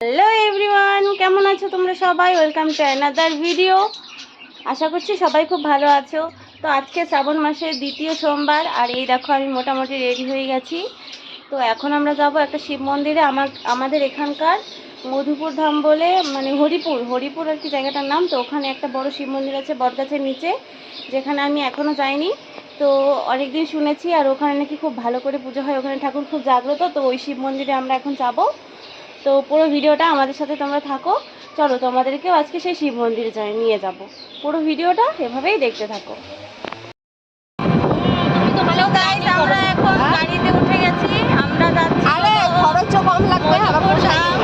Hello everyone কেমন আছো তোমরা সবাই? ওয়েলকাম টু অ্যানাদার ভিডিও আশা করছি সবাই খুব ভালো আছো। তো আজকে শ্রাবণ মাসের দ্বিতীয় সোমবার, আর এই দেখো আমি মোটামুটি রেডি হয়ে গেছি। তো এখন আমরা যাব একটা শিব মন্দিরে, আমার, আমাদের এখানকার মধুপুর ধাম বলে মানে হরিপুর হরিপুর আর কি জায়গাটার নাম। তো ওখানে একটা বড় শিব মন্দির আছে বটগাছের নিচে, যেখানে আমি এখনও যাইনি। তো অনেকদিন শুনেছি, আর ওখানে নাকি খুব ভালো করে পুজো হয়। ওখানে ঠাকুর খুব জাগ্রত, তো ওই শিব মন্দিরে আমরা এখন যাব। তো পুরো ভিডিওটা আমাদের সাথে তোমরা থাকো। চলো তোমাদেরকেও আজকে সেই শিব মন্দিরে যাই নিয়ে যাব। পুরো ভিডিওটা এভাবেই দেখতে থাকো। আমরা এখন গাড়িতে উঠে গেছি। আমরা যাচ্ছি খরচও কম লাগবে আবার মধুপুর ধাম।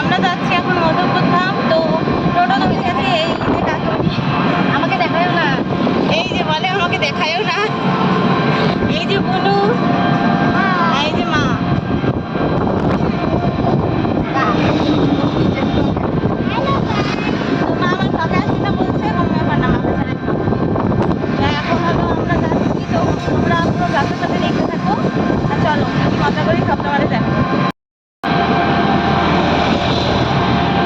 আমরা যাচ্ছি এখন মধুপুর ধাম। তো টোটো গেছি এই যে কাকুনি আমাকে দেখায় না। এই যে বলে আমাকে দেখায়ও না। এই যে বুনু। এই যে মা তো মা আমার কাছে আসছি না বলছে কোনো ব্যাপার না মাথা ছাড়া খাব তো এখন হলো আমরা যাচ্ছি তো তোমরা পুরো গাছের সাথে দেখতে থাকো আর চলো কি মজা করি সব তোমাদের দেখাবো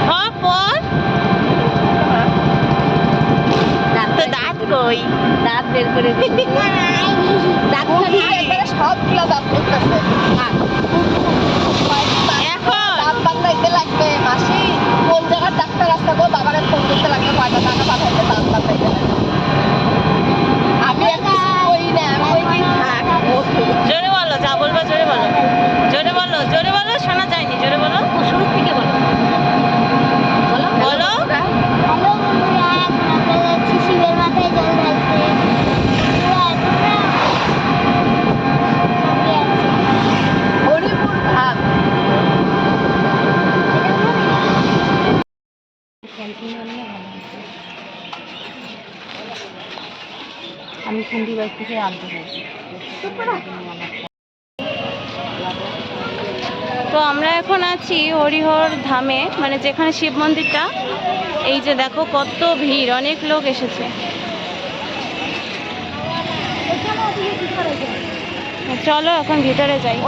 হ্যাঁ, পর তো দাঁত কই দাঁত বের করে দিই দাঁত মুরগি একবারে সবগুলো দাঁত করতেছে এখন দাঁত বাংলাইতে লাগবে মাসি কোন জায়গার ডাক্তার আসতে গো বাবারে ফোন করতে লাগবে কয়টা টাকা পাঠাইতে দাঁত বাংলাইতে লাগবে আমি আর কিছু করি না আমি ওই কি থাক জোরে বলো যা বলব জোরে বলো জোরে বলো জোরে বলো শোনা যায়নি জোরে বলো শুরু থেকে বলো বলো বলো হ্যালো বন্ধুরা এখন আমরা যাচ্ছি শিবের মাথায় জল ঢালতে পুরো এতটা সবই আছে হরিপুর ধাম আমি খুন্ডি বাইক থেকে আনতে চাই তো আমরা এখন আছি হরিহর ধামে মানে যেখানে শিব মন্দিরটা। এই যে দেখো কত ভিড় অনেক লোক এসেছে। চলো এখন ভিতরে যাই।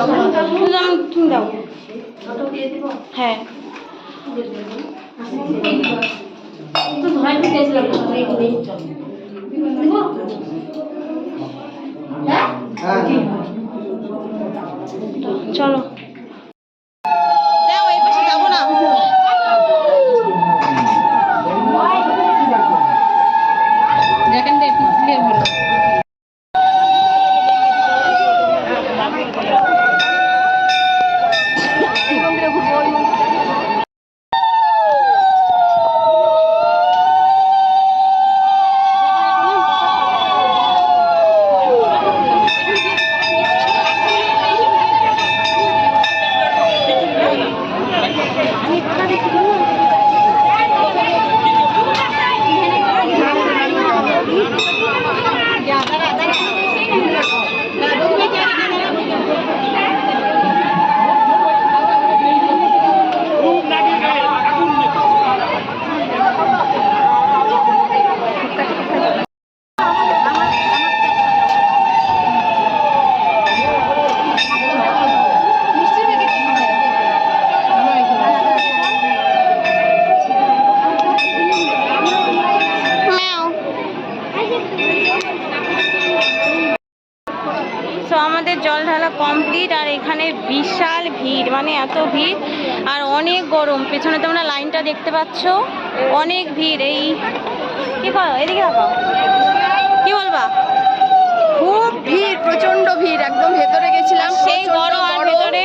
তুমি দাও হ্যাঁ। চলো। পেছনে তোমরা লাইনটা দেখতে পাচ্ছ। অনেক ভিড় এই কি করো এদিকে রাখো কি বলবা? খুব ভিড় প্রচণ্ড ভিড় একদম ভেতরে গেছিলাম সেই বড় আর। ভেতরে?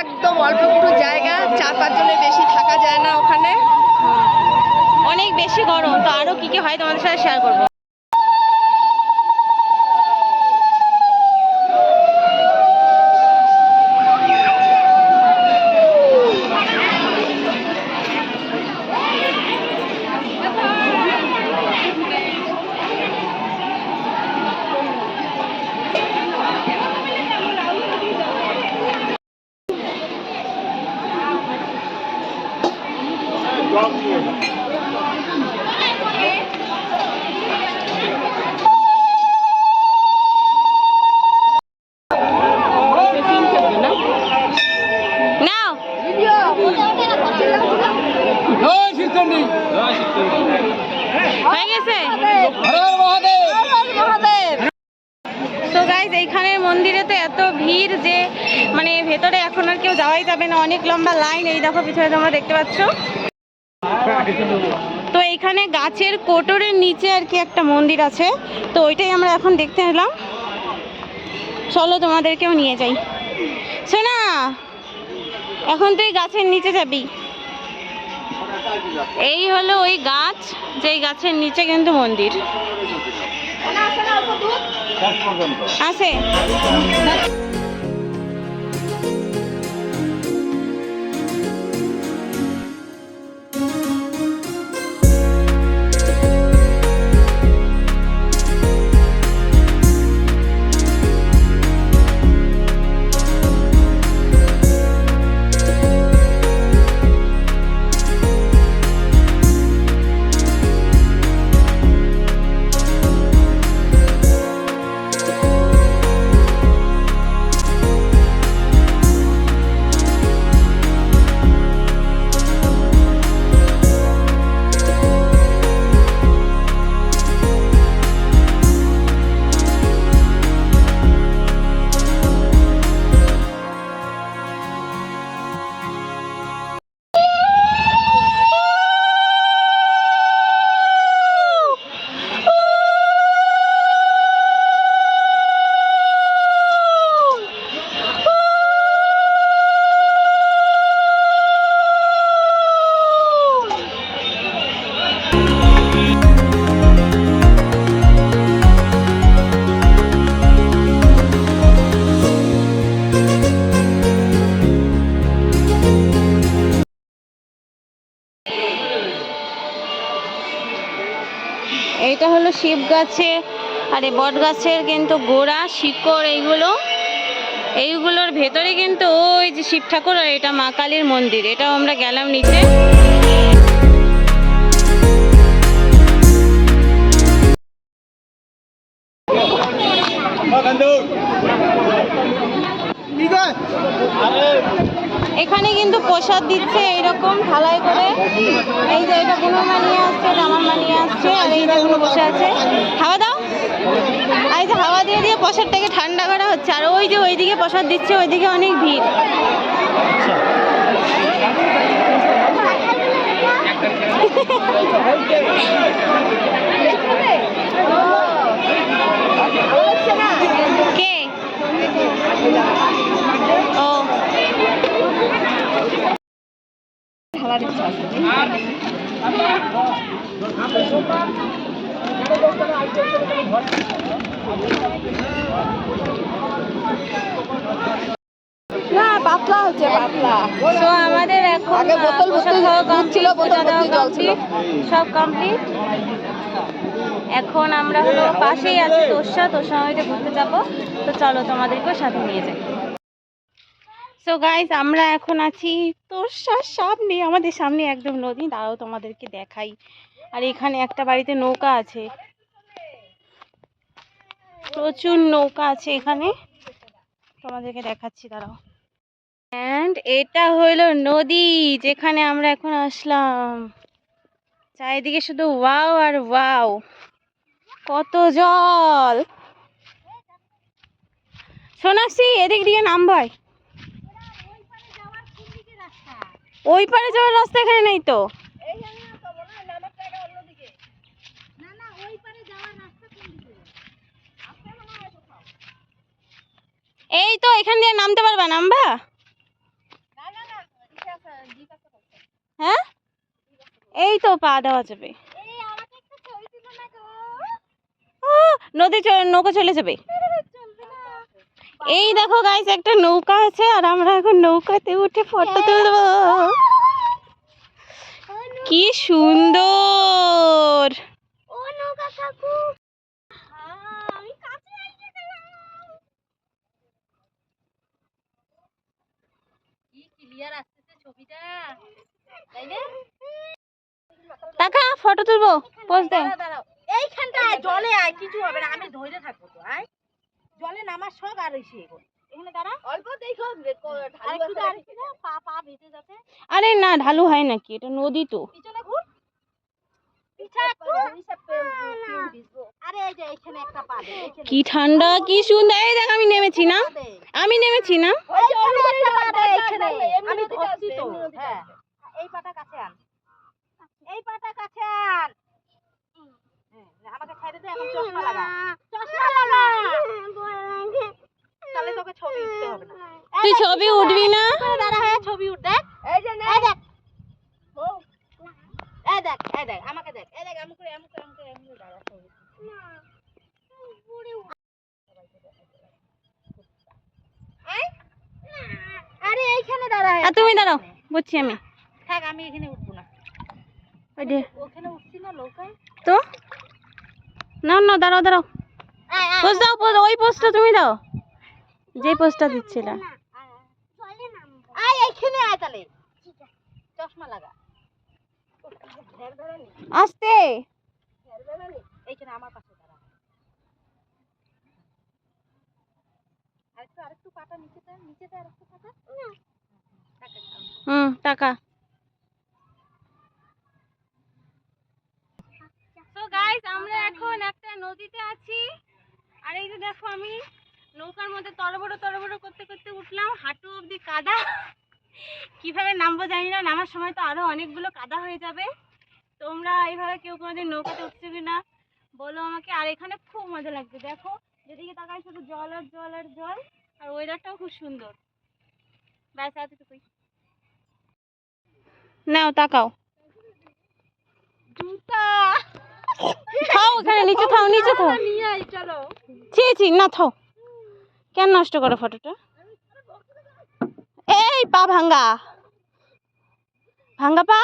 একদম অল্প একটু জায়গা চার পাঁচ জনের বেশি থাকা যায় না ওখানে। অনেক বেশি গরম তো আরও কি কি হয় তোমাদের সাথে শেয়ার করব। নাও হয়ে গেছে তো গাইজ এইখানের মন্দিরে তো এত ভিড় যে মানে ভেতরে এখন আর কেউ যাওয়াই যাবে না অনেক লম্বা লাইন এই দেখো পিছনে তোমরা দেখতে পাচ্ছ তো এইখানে গাছের কোটরের নিচে আর কি একটা মন্দির আছে। তো ওইটাই আমরা এখন দেখতে এলাম। চলো তোমাদেরকেও নিয়ে যাই। শোনা এখন তুই গাছের নিচে যাবি। এই হলো ওই গাছ যেই গাছের নিচে কিন্তু মন্দির। আছে। গাছে আর এই বট গাছের কিন্তু গোড়া শিকড় এইগুলো। এইগুলোর ভেতরে কিন্তু ওই যে শিব ঠাকুর আর এটা মা কালীর মন্দির। এটাও আমরা গেলাম নিচে। এখানে কিন্তু প্রসাদ দিচ্ছে এইরকম থালায় করে। এই যে এটা কোনো মানিয়ে আসছে আমার মানিয়ে আসছে, আর এই যে বসে আছে। হাওয়া দাও। আর এই যে হাওয়া দিয়ে দিয়ে প্রসাদটাকে ঠান্ডা করা হচ্ছে। আর ওই যে ওইদিকে প্রসাদ দিচ্ছে, ওইদিকে অনেক ভিড়। কে? না পাতলা হচ্ছে পাতলা। তো আমাদের এখন আগে বোতল ছিল, বোতল জল। সব কমপ্লিট এখন আমরা হলো পাশেই আছে তোষা তোষা হইতে ঘুরতে যাব। তো চলো তোমাদেরকেও সাথে নিয়ে যাই। সো গাইস আমরা এখন আছি তোষার সামনে, আমাদের সামনে একদম নদী। তারাও তোমাদেরকে দেখাই। আর এখানে একটা বাড়িতে নৌকা আছে। প্রচুর নৌকা আছে এখানে। তোমাদেরকে দেখাচ্ছি, দাঁড়াও। অ্যান্ড এটা হইল নদী, যেখানে আমরা এখন আসলাম। চারিদিকে শুধু ওয়াও আর ওয়াও। কত জল! সোনাক্ষী, এদিক দিয়ে নাম ভাই ওই পারে যাওয়ার রাস্তা এখানে নেই তো। এই তো এখান দিয়ে নামতে পারবা নামবা? হ্যাঁ? এই তো পা দেওয়া যাবে। ও, নদী নৌকা চলে যাবে। এই দেখো গাইস একটা নৌকা আছে আর আমরা এখন নৌকাতে উঠে ফটো তুলবো। কি সুন্দর! টাকা ফটো তুলবো পোজ দে এইখানটায় জলে আয় কিছু হবে না আমি ধরে থাকব তো আয়। জলে নামার শখ আর হইছে এখানে। দাঁড়া অল্প দেখো আর না, পা পা ভেসে যাচ্ছে। আরে না ঢালু হয় নাকি? এটা নদী তো। পিছনে ঘুর। পিছা আরে এই যে এখানে একটা পা দে এখানে। কি ঠান্ডা কি সুন্দর। এই দেখ আমি নেমেছি না। আমি নেমেছি না। ওই যে ওখানে একটা পা দে এখানে। আমি ধরছি তো। হ্যাঁ। এই পাটা কাছে আন। এই পাটা কাছে আন। হ্যাঁ, আমাকে ছেড়ে দে এখন চশমা লাগা। তাহলে তোকে ছবি উঠতে হবে না। তুই ছবি উঠবি না? দাঁড়া হয়ে ছবি উঠ দেখ। এই যে এই দেখ। এই দেখ এই দেখ আমাকে দেখ। এই দেখ আমি করে আমি করে আমি করে আমি দাঁড়া ছবি আয়। আরে এইখানে দাঁড়া হয়ে তুমি দাঁড়াও বুঝছি আমি। থাক আমি এখানে উঠবো না। ওই ওখানে উঠছি না নৌকায় তো? না না দাঁড়াও দাঁড়াও। আয় দাও ওই পোস্টটা তুমি দাও। যে পোস্টটা দিচ্ছিলা। আস্তে। আমার পাশে দাঁড়া। আরেকটু আরেকটু পাটা নিচেতে নিচেতে আরেকটু পাটা। হুম টাকা। তো গাইস আমরা এখন একটা নদীতে আছি। আর এই যে দেখো আমি নৌকার মধ্যে তরবড় তরবড় করতে করতে উঠলাম হাঁটু অবধি কাদা। কীভাবে নামবো জানি না নামার সময় তো আরও অনেকগুলো কাদা হয়ে যাবে। তোমরা এইভাবে কেউ কোনোদিন নৌকাতে উঠছে না বলো আমাকে। আর এখানে খুব মজা লাগছে দেখো। যেদিকে তাকাই শুধু জল আর জল আর জল আর ওয়েদারটাও খুব সুন্দর। ব্যাস এতটুকুই। নাও তাকাও। জুতা। থাও ওখানে নিচে থাও নিচে থাও নিয়ে আই চলো। ছি ছি, না থাও কেন নষ্ট করো ফটোটা? এই, পা ভাঙ্গা। ভাঙ্গা পা?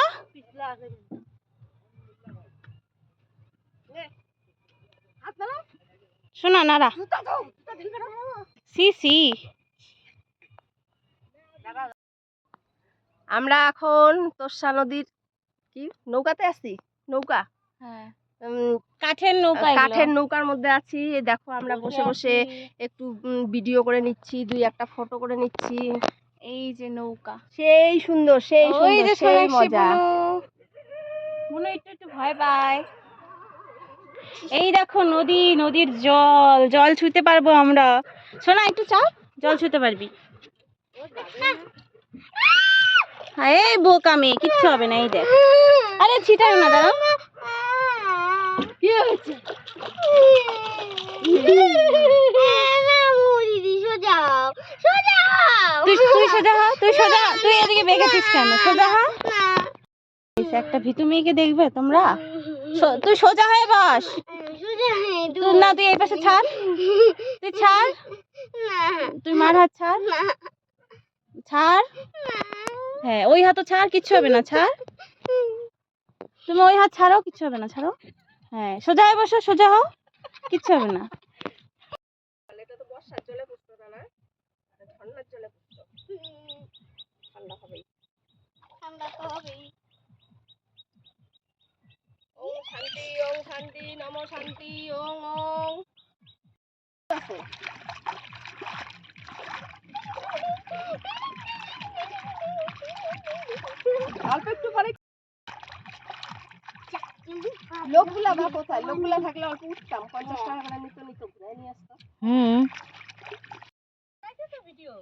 শোনা নারা সি সি আমরা এখন তোরসা নদীর কি? নৌকাতে আছি? নৌকা? হ্যাঁ। কাঠের নৌকা কাঠের নৌকার মধ্যে আছি। দেখো আমরা বসে বসে একটু ভিডিও করে নিচ্ছি দুই একটা ফটো করে নিচ্ছি। এই যে নৌকা। সেই সুন্দর সেই সুন্দর সেই মজা। বুনু একটু একটু ভয় পায়। এই দেখো নদী নদীর জল জল ছুঁতে পারব আমরা। শোনা একটু চাপ জল ছুঁতে পারবি। এই বোকা মেয়ে কিচ্ছু হবে না এই দেখ। আরে ছিটাও না দাঁড়াও। কি হয়েছে তুই সোজা হ তুই সোজা তুই এদিকে বেঁকেছিস কেন? সোজা হ। না এই যে একটা ভিতু মেয়েকে দেখবে তোমরা? তুই সোজা হয়ে বস। তুই না তুই এই পাশে ছাড়। তুই ছাড়। তুই মার হাত ছাড়। না ছাড়। হ্যাঁ ওই হাতও ছাড় কিচ্ছু হবে না ছাড়। তুমি ওই হাত ছাড়ো কিচ্ছু হবে না ছাড়ো। হ্যাঁ সোজা হয়ে বসো সোজা হও। কিচ্ছু হবে না। এটা তো বর্ষার জলে পুষতো না। না ঝর্ণার জলে পুষতো ঠান্ডা হবেই। ঠান্ডা তো হবেই। ওম শান্তি শান্তি নম শান্তি ওং ওং অল্প একটু পরে লোকগুলা বা কোথায়? লোকগুলা থাকলে অল্প উঠতাম। পঞ্চাশ টাকা করে নিত নিত ঘুরে নিয়ে আসতো। হুম। ভিডিও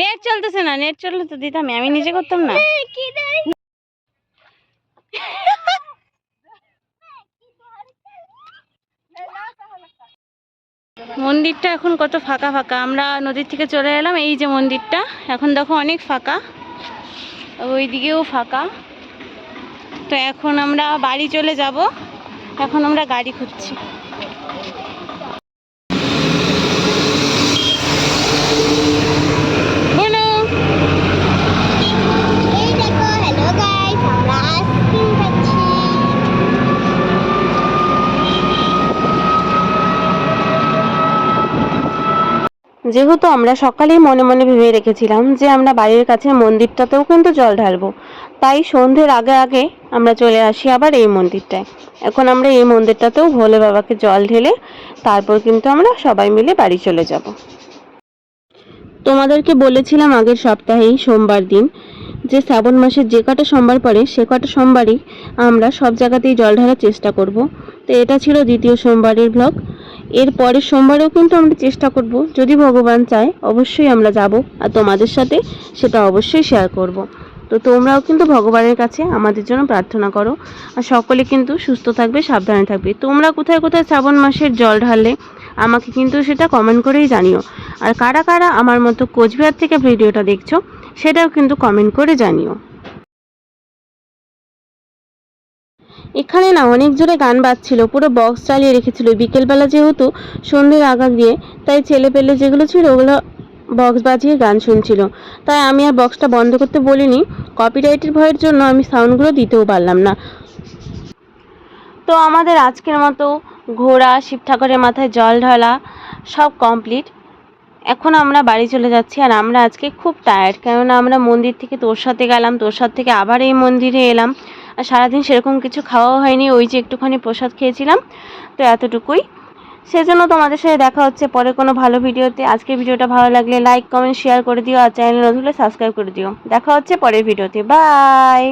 নেট চলতেছে না নেট চললে তো দিতাম আমি নিজে করতাম না। মন্দিরটা এখন কত ফাঁকা ফাঁকা। আমরা নদীর থেকে চলে এলাম, এই যে মন্দিরটা। এখন দেখো অনেক ফাঁকা। ওইদিকেও ফাঁকা। তো এখন আমরা বাড়ি চলে যাব। এখন আমরা গাড়ি খুঁজছি বলো এই দেখো হ্যালো গাইস আমরা আইসক্রিম খাচ্ছি যেহেতু আমরা সকালেই মনে মনে ভেবে রেখেছিলাম যে আমরা বাড়ির কাছে মন্দিরটাতেও কিন্তু জল ঢালবো, তাই সন্ধ্যের আগে আগে আমরা চলে আসি আবার এই মন্দিরটায়। এখন আমরা এই মন্দিরটাতেও ভোলে বাবাকে জল ঢেলে তারপর কিন্তু আমরা সবাই মিলে বাড়ি চলে যাব। তোমাদেরকে বলেছিলাম আগের সপ্তাহেই সোমবার দিন যে শ্রাবণ মাসের যে কটা সোমবার পড়ে সে কটা সোমবারই আমরা সব জায়গাতেই জল ঢালার চেষ্টা করব। তো এটা ছিল দ্বিতীয় সোমবারের ব্লগ এর পরের সোমবারেও কিন্তু আমরা চেষ্টা করব, যদি ভগবান চায়, অবশ্যই আমরা যাব আর তোমাদের সাথে সেটা অবশ্যই শেয়ার করব। তো তোমরাও কিন্তু ভগবানের কাছে আমাদের জন্য প্রার্থনা করো আর সকলে কিন্তু সুস্থ থাকবে, সাবধানে থাকবে। তোমরা কোথায় কোথায় শ্রাবণ মাসের জল ঢাললে, আমাকে কিন্তু সেটা কমেন্ট করেই জানিও। আর কারা কারা আমার মতো কোচবিহার থেকে ভিডিওটা দেখছ, সেটাও কিন্তু কমেন্ট করে জানিও। এখানে না অনেক জোরে গান বাজছিল, পুরো বক্স চালিয়ে রেখেছিল। বিকেলবেলা যেহেতু সন্ধ্যের আগা দিয়ে তাই ছেলে পেলে যেগুলো ছিল ওগুলো বক্স বাজিয়ে গান শুনছিল। তাই আমি আর বক্সটা বন্ধ করতে বলিনি। কপিরাইটের ভয়ের জন্য আমি সাউন্ডগুলো দিতেও পারলাম না। তো আমাদের আজকের মতো ঘোরা শিব ঠাকুরের মাথায় জল ঢালা, সব কমপ্লিট এখন আমরা বাড়ি চলে যাচ্ছি আর আমরা আজকে খুব টায়ার্ড কেননা আমরা মন্দির থেকে তোর সাথে গেলাম, তোর সাথে থেকে আবার এই মন্দিরে এলাম। আর সারাদিন সেরকম কিছু খাওয়াও হয়নি, ওই যে একটুখানি প্রসাদ খেয়েছিলাম, তো এতটুকুই। সেজন্য তোমাদের সাথে দেখা হচ্ছে পরে কোনো ভালো ভিডিওতে। আজকের ভিডিওটা ভালো লাগলে লাইক কমেন্ট শেয়ার করে দিও, আর চ্যানেল নতুন সাবস্ক্রাইব করে দিও। দেখা হচ্ছে পরের ভিডিওতে। বাই